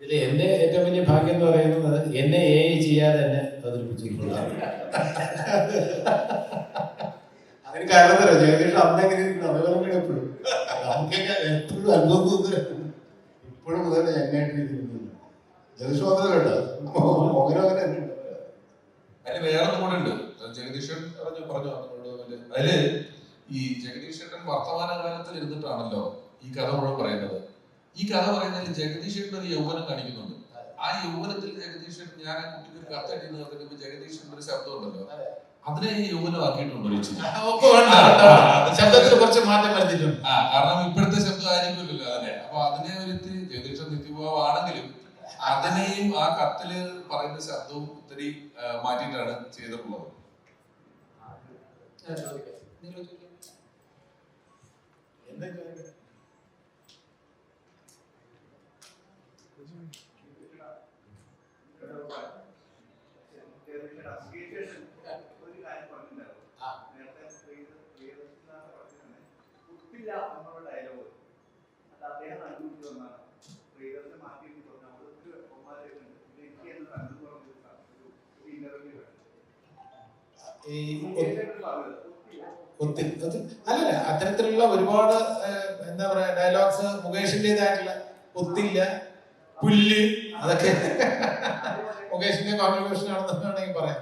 ഇതിൽ എന്റെ ഏറ്റവും വലിയ ഭാഗ്യം എന്ന് പറയുന്നത് എന്നെ എ ചെയ്യാതെ തന്നെ അവതരിപ്പിച്ചിട്ടുള്ള അതിന് കാരണം തരാം ജഗദീഷ് അന്നെങ്ങനെ എപ്പോഴും. നമുക്കൊക്കെ എപ്പോഴും തോന്നുന്നു ഇപ്പോഴും മുതൽ എങ്ങനെയായിട്ട് ഇരിക്കുന്നു. ജഗദീഷ് മാത്രമല്ല കേട്ടോ. മോഹനം അങ്ങനെ തന്നെ. അതിന് വേറെ കൂടെ ഉണ്ട്. ജഗദീശൻ പറഞ്ഞു പറഞ്ഞു അതിൽ ഈ ജഗദീശേട്ടൻ വർത്തമാനകാലത്തിൽ ഇരുന്നിട്ടാണല്ലോ ഈ കഥ മുഴുവൻ പറയുന്നത്. ഈ കഥ പറയുന്നതിൽ ജഗദീശേട്ടൻ ഒരു യൗവനം കാണിക്കുന്നുണ്ട്. ആ യൗവനത്തിൽ ജഗദീശൻ ഞാൻ ആ കുട്ടിക്ക് ഒരു കത്ത് എഴുതി നോക്കുമ്പോൾ ജഗദീശന്റെ ഒരു ശബ്ദം ഉണ്ടല്ലോ. അതിനെ ഈ യൗവനമാക്കിയിട്ടുണ്ടോ ശബ്ദത്തിൽ കുറച്ച് മാറ്റം വരുത്തിയിട്ടുണ്ട്. ആ കാരണം ഇപ്പോഴത്തെ ശബ്ദം ആയിരിക്കുമല്ലോ അതിനെ. അപ്പൊ അതിനെ ഒരു ജഗദീശൻ നിത്യഭാവാണെങ്കിലും അതിനെയും ആ കത്തിൽ പറയുന്ന ശബ്ദവും ഒത്തിരി മാറ്റിയിട്ടാണ് ചെയ്തിട്ടുള്ളത്. എന്താ ചോദിക്കുന്നത്? ഈ ഒത്തിരി ഒത്തിരി അല്ലല്ല അത്തരത്തിലുള്ള ഒരുപാട് എന്താ പറയാ ഡയലോഗ്സ് മുകേഷിന്റേതായിട്ടുള്ള ഒത്തില്ല പുല്ല് അതൊക്കെ മുകേഷിന്റെ കോൺട്രിബ്യൂഷൻ ആണെന്ന് വേണമെങ്കിൽ പറയാം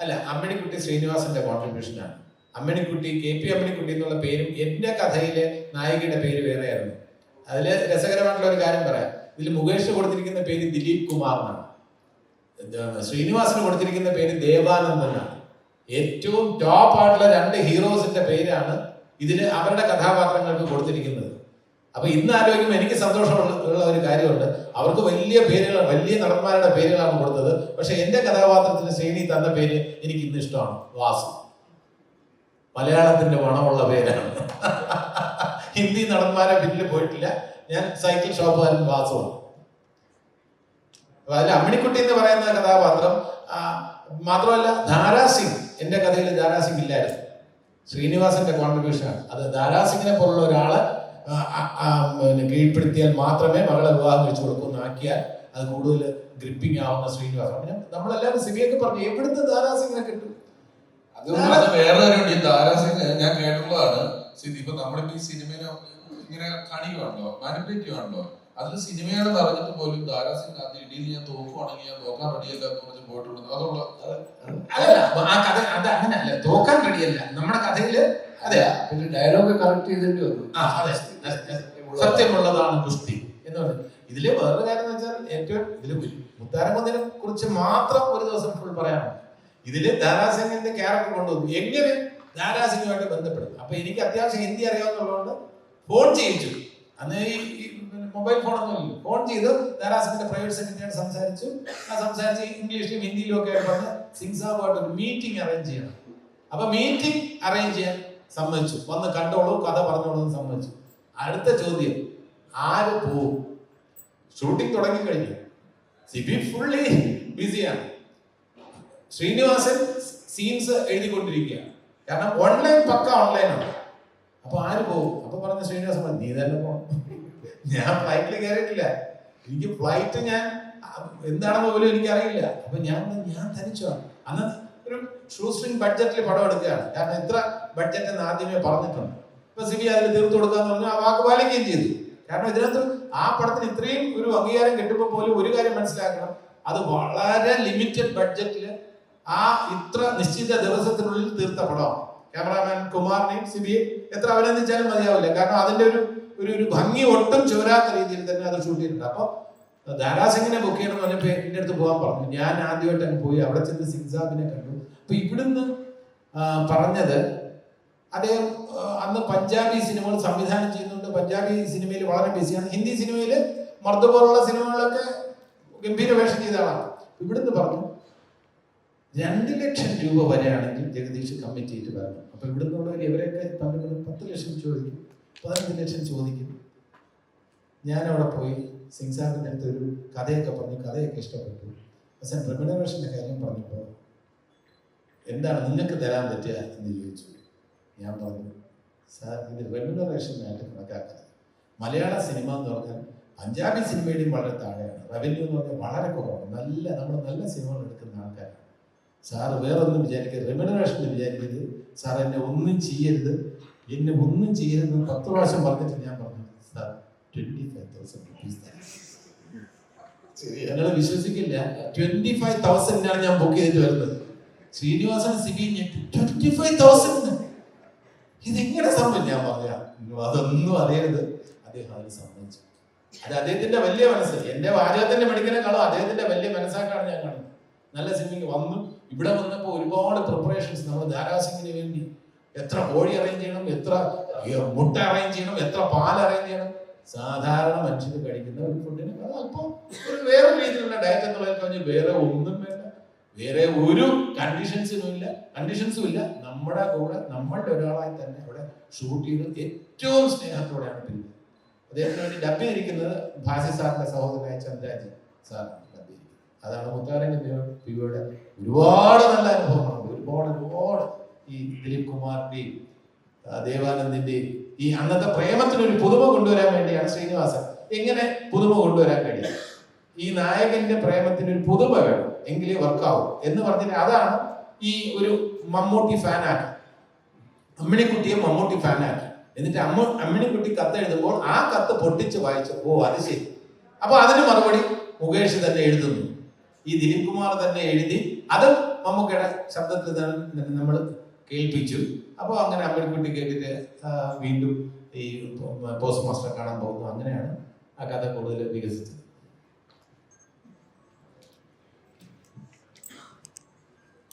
അല്ല അമ്മിണിക്കുട്ടി ശ്രീനിവാസന്റെ കോൺട്രിബ്യൂഷൻ ആണ്. അമ്മിണിക്കുട്ടി കെ പി അമ്മിണിക്കുട്ടി എന്നുള്ള പേരും എന്റെ കഥയിലെ നായികയുടെ പേര് വേറെയായിരുന്നു. അതിൽ രസകരമായിട്ടുള്ള ഒരു കാര്യം പറയാം. ഇതിൽ മുകേഷ് കൊടുത്തിരിക്കുന്ന പേര് ദിലീപ് കുമാർ എന്നാണ് ശ്രീനിവാസന് കൊടുത്തിരിക്കുന്ന പേര് ദേവാനന്ദനാണ്. ഏറ്റവും ടോപ്പ് ആയിട്ടുള്ള രണ്ട് ഹീറോസിന്റെ പേരാണ് ഇതിൽ അവരുടെ കഥാപാത്രങ്ങൾക്ക് കൊടുത്തിരിക്കുന്നത്. അപ്പൊ ഇന്ന് ആലോചിക്കുമ്പോൾ എനിക്ക് സന്തോഷമുള്ള ഒരു കാര്യമുണ്ട്. അവർക്ക് വലിയ പേരുകൾ വലിയ നടന്മാരുടെ പേരുകളാണ് കൊടുത്തത്. പക്ഷെ എന്റെ കഥാപാത്രത്തിന് ശ്രേണി തന്ന പേര് എനിക്ക് ഇന്ന് ഇഷ്ടമാണ്. വാസു. മലയാളത്തിന്റെ മണമുള്ള പേരാണ്. ഹിന്ദി നടന്മാരെ പിന്നിൽ പോയിട്ടില്ല. ഞാൻ സൈക്കിൾ ഷോപ്പുകാരൻ വാസുവാണ് അതിൽ അമ്മിണിക്കുട്ടി എന്ന് പറയുന്ന കഥാപാത്രം മാത്രമല്ല ധാരാസിംഗ് എന്റെ കഥയിൽ ധാരാസിംഗ് ഇല്ലായിരുന്നു. ശ്രീനിവാസന്റെ കോൺട്രിബ്യൂഷൻ ആണ്. അത് ധാരാസിംഗിനെ പോലുള്ള ഒരാൾ കീഴ്പ്പെടുത്തിയാൽ മാത്രമേ മകളെ വിവാഹം കഴിച്ചു കൊടുക്കുന്ന ആക്കിയാൽ അത് കൂടുതൽ ഗ്രിപ്പിംഗ് ആവുന്ന ശ്രീനിവാസൻ. പിന്നെ നമ്മളെല്ലാവരും സിബിയൊക്കെ പറഞ്ഞു എവിടുന്ന് ധാരാ സിംഗിനെ കിട്ടും? അതുകൊണ്ട് വേറെ ഞാൻ കേട്ടിട്ടുള്ളതാണ്. സിദ്ധി ഇപ്പൊ നമ്മളിപ്പോ ഈ സിനിമയിലെ ഇങ്ങനെ കണിയുണ്ടോ മാനിപ്പുലേറ്റ് ചെയ്യുവാണല്ലോ. അതിൽ സിനിമയാണ് പറഞ്ഞിട്ട് പോലും താരാസിംഗ് ആദ്യം ഇടിയിൽ ഞാൻ തോക്കുവാണെങ്കിൽ ഞാൻ തോക്കാൻ റെഡിയല്ല എന്ന് പറഞ്ഞ് പോയിട്ടുണ്ട് അതുള്ള അതല്ല ആ കഥ അത് അങ്ങനെയല്ല തോക്കാൻ റെഡിയല്ല. നമ്മുടെ കഥയിൽ അതെ. പിന്നെ ഡയലോഗ് കറക്റ്റ് ചെയ്തിട്ട് വന്നു. ആ അതെ. അതെ. സത്യമുള്ളതാണ് ഗുസ്തി എന്ന് പറഞ്ഞു. ഇതിൽ വേറൊരു കാര്യം എന്ന് വെച്ചാൽ ഏറ്റവും ഇതിൽ മുത്താരകുന്നിനെ കുറിച്ച് മാത്രം ഒരു ദിവസം ഫുൾ പറയാനുണ്ട്. ഇതിൽ ദാരാസിംഗിന്റെ ക്യാരക്ടർ കൊണ്ടുവന്നു. എങ്ങനെ ദാരാസിംഗുമായിട്ട് ബന്ധപ്പെടും അപ്പൊ എനിക്ക് അത്യാവശ്യം ഹിന്ദി അറിയാവുന്നതുകൊണ്ട് ഫോൺ ചെയ്യിച്ചു. അന്ന് ഈ മൊബൈൽ ഫോണൊന്നും ഇല്ല ഫോൺ ചെയ്ത് ദാരാസിംഗിന്റെ പ്രൈവറ്റ് സെക്രട്ടറിയോട് സംസാരിച്ചു ആ സംസാരിച്ച് ഇംഗ്ലീഷിലും ഹിന്ദിയിലും ഒക്കെ പറഞ്ഞ് സിംഗ്സാബുമായിട്ട് ഒരു മീറ്റിംഗ് അറേഞ്ച് ചെയ്യണം. അപ്പൊ മീറ്റിംഗ് അറേഞ്ച് ചെയ്യാൻ സമ്മതിച്ചു. വന്ന് കണ്ടോളൂ കഥ പറഞ്ഞോളൂ സമ്മതിച്ചു. അടുത്ത ചോദ്യം ആര് പോവും? ഷൂട്ടിംഗ് തുടങ്ങി കഴിഞ്ഞു സിബി ഫുള്ളി ബിസിയാണ് ശ്രീനിവാസൻ സീൻസ് എഴുതിക്കൊണ്ടിരിക്കുകയാണ്. കാരണം ഓൺലൈൻ പക്ക ഓൺലൈനാണ് അപ്പൊ ആര് പോകും അപ്പൊ പറഞ്ഞ ശ്രീനിവാസൻ നീ തന്നെ പോകണം ഞാൻ ഫ്ലൈറ്റിൽ കയറിയിട്ടില്ല എനിക്ക് ഫ്ലൈറ്റ് ഞാൻ എന്താണെന്ന് പോലും എനിക്കറിയില്ല. അപ്പൊ ഞാൻ ഞാൻ തനിച്ചാണ് അന്ന് ഒരു ഷൂ സ്ട്രിങ് ബഡ്ജറ്റിൽ പടം എടുക്കുകയാണ്. കാരണം എത്ര ബഡ്ജറ്റ് എന്ന് ആദ്യമേ പറഞ്ഞിട്ടുണ്ട്. ഇപ്പൊ സിബി അതിൽ തീർത്തു കൊടുക്കാന്ന് പറഞ്ഞു ആ വാക്ക് പാലിക്കുകയും ചെയ്തു. കാരണം ഇതിനകത്ത് ആ പടത്തിന് ഇത്രയും ഒരു അംഗീകാരം കിട്ടുമ്പോൾ പോലും ഒരു കാര്യം മനസ്സിലാക്കണം. അത് വളരെ ലിമിറ്റഡ് ബഡ്ജറ്റിൽ ആ ഇത്ര നിശ്ചിത ദിവസത്തിനുള്ളിൽ തീർത്ത പടമാണ്. ക്യാമറാമാൻ കുമാറിനെയും സിബിയെ എത്ര അഭിനന്ദിച്ചാലും മതിയാവില്ല. കാരണം അതിന്റെ ഒരു ഒരു ഒരു ഭംഗി ഒട്ടും ചോരാത്ത രീതിയിൽ തന്നെ അത് ഷൂട്ട് ചെയ്തിട്ടുണ്ട് അപ്പോൾ ദാരാസിംഗിനെ ബുക്ക് ചെയ്യണം എന്ന് എന്റെ അടുത്ത് പോകാൻ പറഞ്ഞു. ഞാൻ ആദ്യമായിട്ട് അങ്ങ് പോയി. അവിടെ ചെന്ന് സിംസാബിനെ കണ്ടു. അപ്പൊ ഇവിടുന്ന് പറഞ്ഞത് അദ്ദേഹം അന്ന് പഞ്ചാബി സിനിമകൾ സംവിധാനം ചെയ്യുന്നുണ്ട്. പഞ്ചാബി സിനിമയിൽ വളരെ ബിസിയാണ്. ഹിന്ദി സിനിമയിൽ മർദ്ദ പോലുള്ള സിനിമകളൊക്കെ ഗംഭീര വേഷം ചെയ്ത ആളാണ്. ഇവിടുന്ന് പറഞ്ഞു രണ്ട് ലക്ഷം രൂപ വരെയാണെങ്കിൽ ജഗദീഷ് കമ്മിറ്റ് ചെയ്തിട്ട് പറഞ്ഞു അപ്പൊ ഇവിടുന്നുള്ളവർ ഇവരൊക്കെ പലരും പത്ത് ലക്ഷം ചോദിക്കും. പതിനഞ്ച് ലക്ഷം ചോദിക്കും. ഞാൻ അവിടെ പോയി സിംസാറിന്റെ അടുത്ത് ഒരു കഥയൊക്കെ പറഞ്ഞു കഥയൊക്കെ ഇഷ്ടപ്പെട്ടു. പക്ഷെ റെമ്യൂണറേഷന്റെ കാര്യം പറഞ്ഞപ്പോൾ എന്താണ് നിങ്ങൾക്ക് തരാൻ പറ്റുക എന്ന് ചോദിച്ചു. ഞാൻ പറഞ്ഞു സാർ ഇത് റെമ്യൂണറേഷനായിട്ട് കണക്കാക്കുന്നത് മലയാള സിനിമ എന്ന് പറഞ്ഞാൽ പഞ്ചാബി സിനിമയുടെയും വളരെ താഴെയാണ്. റവന്യൂ എന്ന് പറഞ്ഞാൽ വളരെ കുറവാണ്. നല്ല നമ്മൾ നല്ല സിനിമകൾ എടുക്കുന്ന ആൾക്കാരാണ്. സാറ് വേറൊന്നും വിചാരിക്കരുത്. റെമ്യൂണറേഷൻ വിചാരിക്കരുത്. സാർ എന്നെ ഒന്നും ചെയ്യരുത്. എന്നെ ഒന്നും ചെയ്യരുതെന്ന് പത്ത് പ്രാവശ്യം പറഞ്ഞിട്ട് ഞാൻ പറഞ്ഞു sir twenty five thousand rupees ഞങ്ങൾ വിശ്വസിക്കില്ല. ട്വന്റി ഫൈവ് തൗസൻഡിനാണ് ഞാൻ ബുക്ക് ചെയ്തിട്ട് വരുന്നത്. ശ്രീനിവാസൻ സിബി ഫൈവ് തൗസൻഡ് ഇതെങ്ങനെ സംഭവം ഞാൻ പറയാം അതൊന്നും അറിയരുത്. അദ്ദേഹം അതിന് സമ്മതിച്ചു. അത് അദ്ദേഹത്തിന്റെ വലിയ മനസ്സ്. എന്റെ വാചകത്തിന്റെ മെഡിക്കലിനെക്കാളും അദ്ദേഹത്തിന്റെ വലിയ മനസ്സാക്കാണ് ഞാൻ കാണുന്നത്. നല്ല സിമ്മിങ് വന്നു. ഇവിടെ വന്നപ്പോൾ ഒരുപാട് പ്രിപ്പറേഷൻസ് നമ്മൾ ധാരാസിംഗിന് വേണ്ടി എത്ര കോഴി അറേഞ്ച് ചെയ്യണം? എത്ര മുട്ട അറേഞ്ച് ചെയ്യണം? എത്ര പാൽ അറേഞ്ച് ചെയ്യണം? സാധാരണ മനുഷ്യർ കഴിക്കുന്ന ഒരു ഫുഡിന് അല്പം ഒരു വേറെ രീതിയിലുള്ള ഡയറ്റ് എന്ന് പറഞ്ഞാൽ വേറെ ഒന്നും വേണ്ട. വേറെ ഒരു കണ്ടീഷൻസിനും ഇല്ല. കണ്ടീഷൻസും ഇല്ല. നമ്മുടെ കൂടെ നമ്മളുടെ ഒരാളായി തന്നെ അവിടെ ഷൂട്ട് ചെയ്ത് ഏറ്റവും സ്നേഹത്തോടെയാണ് പിരിഞ്ഞത് അദ്ദേഹത്തിന് വേണ്ടി ഡബ്ബിയിരിക്കുന്നത് ഭാസി സാറിന്റെ സഹോദരനായ ചന്ദ്രാജി സാറാണ് ഡബ്ബി അതാണ് മുത്താരൻ പിയുടെ ഒരുപാട് നല്ല അനുഭവങ്ങളുണ്ട്. ഒരുപാട് ഒരുപാട് ഈ ദിലീപ് കുമാറിന്റെയും ദേവാനന്ദിന്റെ ഈ അന്നത്തെ പ്രേമത്തിനൊരു പുതുമ കൊണ്ടുവരാൻ വേണ്ടിയാണ് ശ്രീനിവാസൻ. എങ്ങനെ പുതുമ കൊണ്ടുവരാൻ കഴിയും ഈ നായകന്റെ പ്രേമത്തിന് ഒരു പുതുമ വേണം. എങ്കിലേ വർക്കാവും എന്ന് പറഞ്ഞിട്ട് അതാണ് ഈ ഒരു മമ്മൂട്ടി ഫാനാക്കി. അമ്മിണിക്കുട്ടിയെ മമ്മൂട്ടി ഫാനാക്കി. എന്നിട്ട് അമ്മ അമ്മിണിക്കുട്ടി കത്ത് എഴുതുമ്പോൾ ആ കത്ത് പൊട്ടിച്ച് വായിച്ചു ഓ അത് ശരി. അപ്പൊ അതിന് മറുപടി മുകേഷ് തന്നെ എഴുതുന്നു. ഈ ദിലീപ് കുമാർ തന്നെ എഴുതി അത് മമ്മൂക്കയുടെ ശബ്ദത്തിൽ നമ്മൾ കേൾപ്പിച്ചു. അപ്പോൾ അങ്ങനെ അമ്മിണിക്കുട്ടി കേട്ടിട്ട് വീണ്ടും ഈ പോസ്റ്റ് മാസ്റ്റർ കാണാൻ പോകുന്നു. അങ്ങനെയാണ് ആ കഥ കൂടുതൽ വികസിച്ചത്.